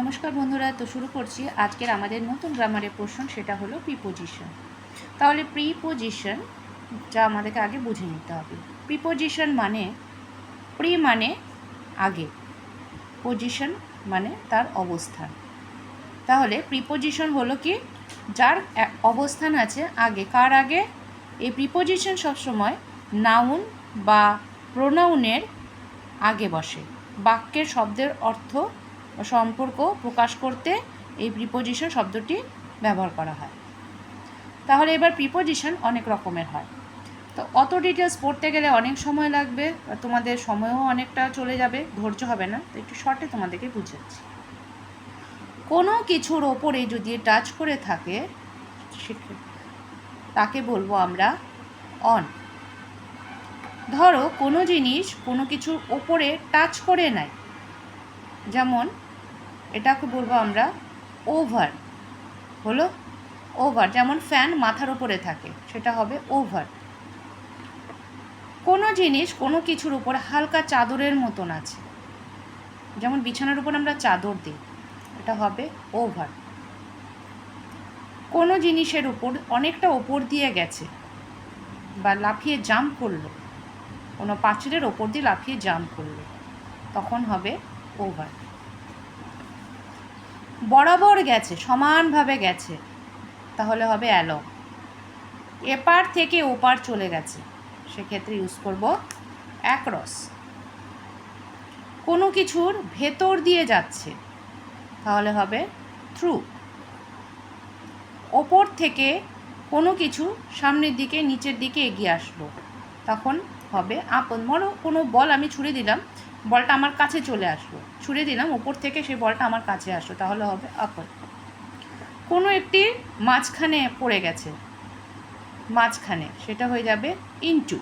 নমস্কার বন্ধুরা, তো শুরু করছি আজকের আমাদের নতুন গ্রামারের পোর্শন, সেটা হলো প্রিপোজিশন তাহলে প্রিপোজিশন যা আমাদেরকে আগে বুঝে নিতে হবে। প্রিপোজিশন মানে প্রি মানে আগে পজিশন মানে তার অবস্থান। তাহলে প্রিপোজিশন হলো কি? যার অবস্থান আছে আগে। কার আগে? এই প্রিপোজিশন সবসময় নাউন বা প্রোনাউনের আগে বসে। বাক্যের শব্দের অর্থ বা সম্পর্ক প্রকাশ করতে এই প্রিপোজিশন শব্দটি ব্যবহার করা হয়। তাহলে এবার প্রিপোজিশন অনেক রকমের হয়। তো অত ডিটেলস পড়তে গেলে অনেক সময় লাগবে তোমাদের সময়ও অনেকটা চলে যাবে, ধৈর্য হবে না, তো একটু শর্টে তোমাদেরকে বুঝাচ্ছি। কোনো কিছুর ওপরে যদি টাচ করে থাকে, তাকে বলব আমরা অন ধরো কোনো জিনিস কোনো কিছুর ওপরে টাচ করে নেয় যেমন এটাকে বলব আমরা ওভার হলো ওভার যেমন ফ্যান মাথার উপরে থাকে, সেটা হবে ওভার কোনো জিনিস কোনো কিছুর উপর হালকা চাদরের মতন আছে, যেমন বিছানার উপর আমরা চাদর দিই, এটা হবে ওভার কোনো জিনিসের উপর অনেকটা ওপর দিয়ে গেছে, বা লাফিয়ে জাম্প করল, কোনো পাঁচিলের ওপর দিয়ে লাফিয়ে জাম্প করল, তখন হবে ওভার বরাবর গেছে, সমানভাবে গেছে। তাহলে হবে অ্যালো এপার থেকে ওপার চলে গেছে। সেক্ষেত্রে ইউজ করব অ্যাক্রস। কোনো কিছুর ভেতর দিয়ে যাচ্ছে। তাহলে হবে থ্রু। ওপর থেকে কোনো কিছু সামনের দিকে, নিচের দিকে এগিয়ে আসলো। তখন হবে, আপন। মনে কোনো বল আমি ছুড়ে দিলাম, বলটা আমার কাছে চলে আসলো। ছুড়ে দিলাম ওপর থেকে সেই বলটা আমার কাছে আসলো, তাহলে হবে আপন। কোনো একটি মাঝখানে পড়ে গেছে, মাঝখানে, সেটা হয়ে যাবে ইনটু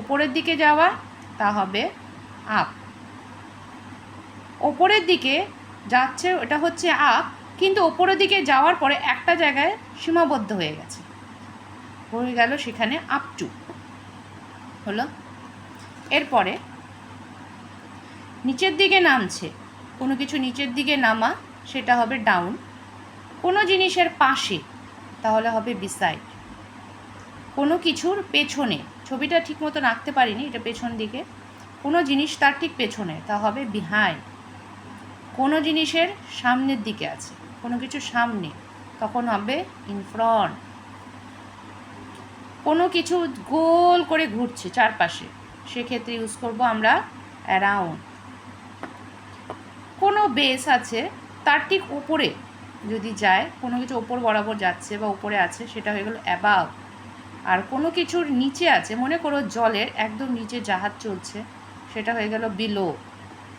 ওপরের দিকে যাওয়া, তা হবে আপ ওপরের দিকে যাচ্ছে ওটা হচ্ছে আপ কিন্তু ওপরের দিকে যাওয়ার পরে একটা জায়গায় সীমাবদ্ধ হয়ে গেছে। হয়ে গেল সেখানে আপ টু হলো। এরপরে নিচের দিকে নামছে। কোনো কিছু নিচের দিকে নামা, সেটা হবে ডাউন কোনো জিনিসের পাশে, তাহলে হবে বিসাইড কোনো কিছুর পেছনে, ছবিটা ঠিক মতো আঁকতে পারিনি, এটা পেছন দিকে। কোনো জিনিস তার ঠিক পেছনে, তা হবে বিহাইন্ড কোনো জিনিসের সামনের দিকে আছে, কোনো কিছু সামনে, তখন হবে ইন ফ্রন্ট কোনো কিছু গোল করে ঘুরছে চারপাশে। সেক্ষেত্রে ইউজ করব আমরা অ্যারাউন্ড কোনো বেস আছে, তার ঠিক উপরে যদি যায়, কোনো কিছু ওপর বরাবর যাচ্ছে বা উপরে আছে, সেটা হয়ে গেল অ্যাবাভ আর কোনো কিছুর নিচে আছে, মনে করো জলের একদম নিচে জাহাজ চলছে, সেটা হয়ে গেল বিলো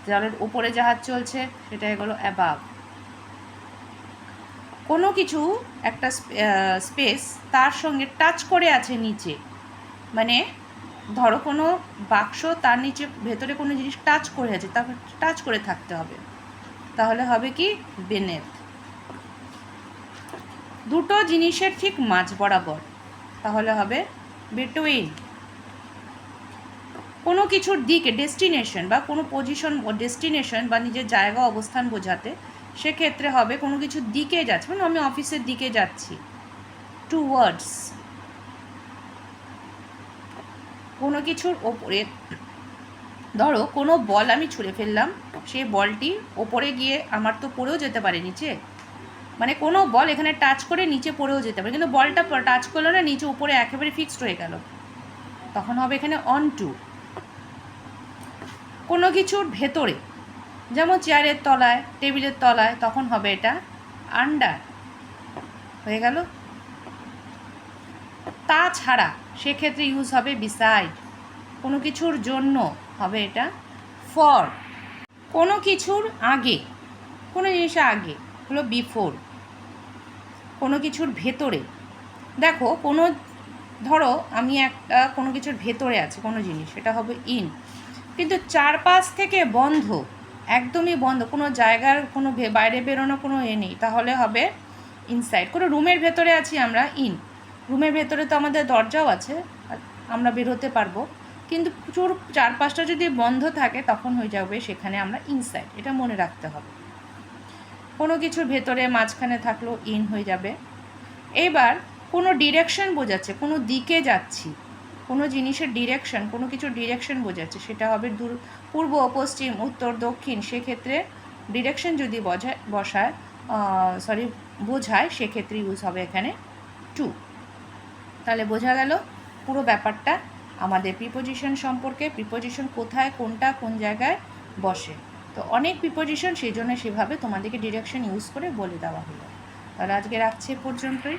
জলের উপরে জাহাজ চলছে, সেটা হয়ে গেল অ্যাবাভ কোনো কিছু, একটা স্পেস তার সঙ্গে টাচ করে আছে নিচে। মানে ধরো কোনো বাক্স তার নিচে, ভেতরে কোনো জিনিস টাচ করে আছে তারপর টাচ করে থাকতে হবে। তাহলে হবে কি? বেনেথ দুটো জিনিসের ঠিক মাঝ বরাবর। তাহলে হবে বিটুইন কোনো কিছুর দিকে ডেস্টিনেশন বা কোনো পজিশন ডেস্টিনেশন বা নিজের জায়গা, অবস্থান বোঝাতে সেক্ষেত্রে হবে, কোনো কিছুর দিকে যাচ্ছে মানে আমি অফিসের দিকে যাচ্ছি। টু ওয়ার্ডস কোনো কিছুর ওপরে, ধরো কোনো বল আমি ছুঁড়ে ফেললাম, সেই বলটি ওপরে গিয়ে আমার তো পড়েও যেতে পারে নিচে। মানে কোনো বল এখানে টাচ করে নিচে পড়েও যেতে পারে, কিন্তু বলটা টাচ করল না, নিচে উপরে একেবারে ফিক্সড হয়ে গেল। তখন হবে এখানে অন টু কোনো কিছুর ভেতরে যেমন চেয়ারের তলায়, টেবিলের তলায়, তখন হবে এটা আন্ডার হয়ে গেল। তাছাড়া সেক্ষেত্রে ইউজ হবে বিসাইড কোনো কিছুর জন্য হবে এটা ফর কোনো কিছুর আগে, কোনো জিনিসের আগে হলো বিফোর কোনো কিছুর ভেতরে। দেখো, কোনো, ধরো আমি একটা কোনো কিছুর ভেতরে আছে, কোনো জিনিস, সেটা হবে ইন কিন্তু চারপাশ থেকে বন্ধ একদমই বন্ধ, কোনো জায়গার, কোনো বাইরে বেরোনো কোনো এ নেই। তাহলে হবে ইনসাইড কোনো রুমের ভেতরে আছি আমরা ইন রুমের ভেতরে তো আমাদের দরজাও আছে আমরা বেরোতে পারব। কিন্তু প্রচুর চারপাশটা যদি বন্ধ থাকে, তখন হয়ে যাবে সেখানে আমরা ইনসাইড এটা মনে রাখতে হবে। কোনো কিছুর ভেতরে মাঝখানে থাকলেও ইন হয়ে যাবে। এবার কোনো ডিরেকশন বোঝাচ্ছে, কোনো দিকে যাচ্ছি। কোনো জিনিসের ডিরেকশন কোনো কিছুর ডিরেকশন বোঝাচ্ছে। সেটা হবে দূর, পূর্ব, পশ্চিম, উত্তর, দক্ষিণ। সেক্ষেত্রে ডিরেকশন যদি বজায় বসায় সরি বোঝায়, সেক্ষেত্রে ইউজ হবে এখানে টু তাহলে বোঝা গেল পুরো ব্যাপারটা আমাদের প্রিপোজিশন সম্পর্কে প্রিপোজিশন কোথায়, কোনটা, কোন জায়গায় বসে। তো অনেক প্রিপোজিশন সেই জন্য সেভাবে তোমাদেরকে ডিরেকশন ইউজ করে বলে দেওয়া হলো। তাহলে আজকে রাখছি পর্যন্তই।